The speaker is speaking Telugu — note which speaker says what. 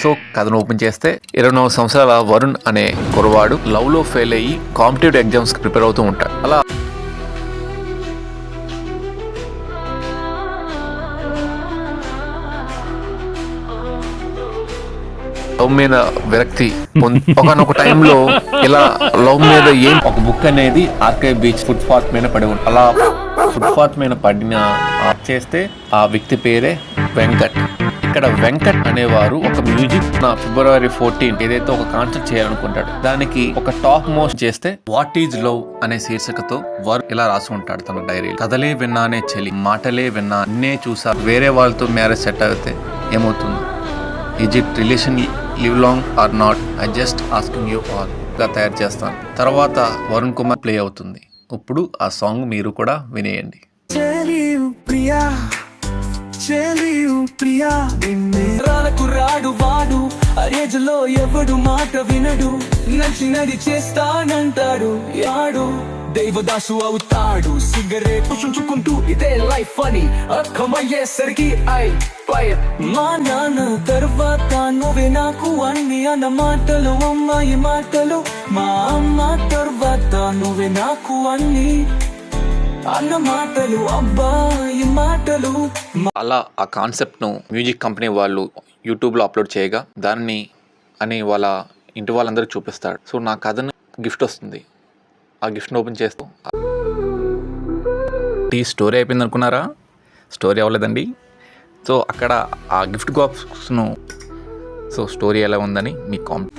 Speaker 1: సో కథను ఓపెన్ చేస్తే ఇరవై నాలుగు సంవత్సరాల వరుణ్ అనే కురవాడు లవ్లో ఫెయిల్ అయ్యి కాంపిటేటివ్ ఎగ్జామ్స్కి ప్రిపేర్ అవుతూ ఉంటాడు. అలా లవ్ మీద విరక్తి ఒకనొక టైంలో ఇలా లవ్ మీద ఏం ఒక బుక్ అనేది ఆర్కే బీచ్ ఫుట్ పాత్ మీద పడి ఉంది అలా ఫుట్ పాత్ మీద పడిన చేస్తే ఆ వ్యక్తి పేరే వెంకట్. ఇక్కడ వెంకట్ అనేవారు ఒక మ్యూజిక్ నా ఫిబ్రవరి ఫోర్టీన్ ఏదైతే ఒక కాన్సర్ట్ చేయాలనుకుంటాడు దానికి ఒక టాప్ మోస్ట్ చేస్తే వాట్ ఈజ్ లవ్ అనే శీర్షికతో వారు ఇలా రాసి ఉంటాడు తన డైరీ కథలే విన్నానే చెలి మాటలే విన్నా అన్నే చూసా వేరే వాళ్ళతో మ్యారేజ్ సెట్ అయితే ఏమవుతుంది? Is it relation live long or not? I just asking you all. గా తయారు చేస్తాను. తర్వాత వరుణ్ కుమార్ ప్లే అవుతుంది. ఇప్పుడు ఆ సాంగ్ మీరు కూడా వినేయండి.
Speaker 2: ప్రియా. చెలియు ప్రియా నిన్నే. రాలకు రాడు వాడు అరేజలో ఎవడు మాట వినడు. నచ్చినది చేస్తానంటాడు యాడు. దైవదాసు అవుతాడు సిగరెట్ చుంచుకుంటూ ఇదే లైఫ్ అని అర్థమయ్యేసరికి ఐ ఫైర్. మా నాన్న తర్వాత నువ్వే నాకు అన్ని అన్న మాటలు అమ్మాయి మాటలు. మా అమ్మ తర్వాత నువ్వే నాకు అన్ని అన్న మాటలు అబ్బాయి మాటలు.
Speaker 1: అలా ఆ కాన్సెప్ట్ను మ్యూజిక్ కంపెనీ వాళ్ళు యూట్యూబ్లో అప్లోడ్ చేయగా దాన్ని అని వాళ్ళ ఇంటి వాళ్ళందరికీ చూపిస్తాడు సో నా కథను గిఫ్ట్ వస్తుంది. ఆ గిఫ్ట్ని ఓపెన్ చేస్తూ ఈ స్టోరీ అయిపోయింది అనుకున్నారా? స్టోరీ అవ్వలేదండి. సో అక్కడ ఆ గిఫ్ట్ బాక్స్ను సో స్టోరీ ఎలా ఉందని మీ కామెంట్